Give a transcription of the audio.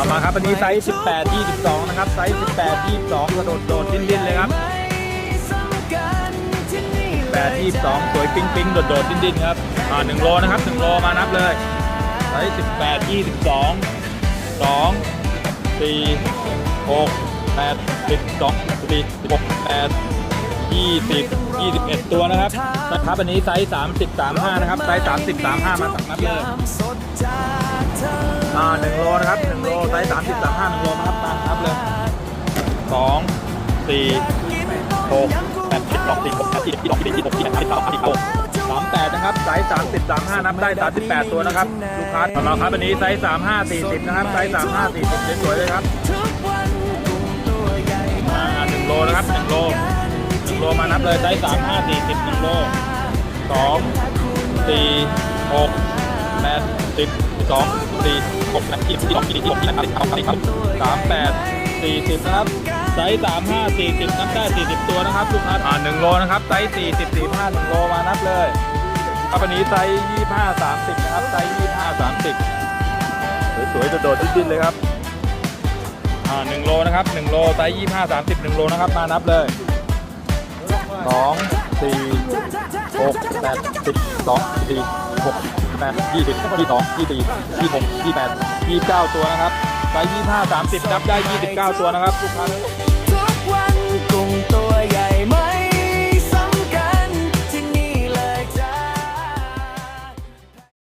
ต่อมาครับอันนี้ไซส์ 18 22 นะครับ ไซส์ 18 22 กระโดดโดดดิ้นดิ้นเลยครับ 8 22 สวยปิ๊งปิ๊งโดดโดดดิ้นดิ้นครับ อ่า1โลนะครับ1โลมานับเลย ไซส์ 18 22 2 4 6 8 10 2 4 6 8 20 21 ตัวนะครับนะครับอันนี้ไซส์ 30 35 นะครับ ไซส์ 30 35 มาสักนับเลย หนึ่งโลนะครับหนึ่งโลไซส์สามสิบสามห้าหนึ่งโลนะครับตามครับเลยสองสี่หกแปดสิบสองสี่หกแปดสิบสองสี่หกสี่แปดสิบสองสี่หกสามแปดนะครับไซส์สามสิบสามห้านับได้สามสิบแปดตัวนะครับลูกค้าของเราครับอันนี้ไซส์สามห้าสี่สิบนะครับไซส์สามห้าสี่สิบสวยๆเลยครับอ่าหนึ่งโลนะครับหนึ่งโลหนึ่งโลมานับเลยไซส์สามห้าสี่สิบหนึ่งโลสองสี่หก แปดสิบสองสี่หกแปดสิบสองสี่หกแปดสิบสองสี่ครับสามแปดสี่สิบนะครับไซส์สามห้าสี่สิบนับได้สี่สิบตัวนะครับลูกค้าอ่าหนึ่งโลนะครับไซส์สี่สิบสี่ห้าหนึ่งโลมานับเลยครับอันนี้ไซส์ยี่ห้าสามสิบนะครับไซส์ยี่ห้าสามสิบสวยๆโดดๆดิ้นๆเลยครับอ่าหนึ่งโลนะครับหนึ่งโลไซส์ยี่ห้าสามสิบหนึ่งโลนะครับมานับเลยสองสี่หกแปดสิบสองสี่หก แปดยี่สิบยี่สองยี่สี่ยี่หกยี่แปดยี่เก้าตัวนะครับไปยี่ห้าสามสิบนับได้ยี่สิบเก้าตัวนะครับทุกค้าทุกวันกุ้งตัวใหญ่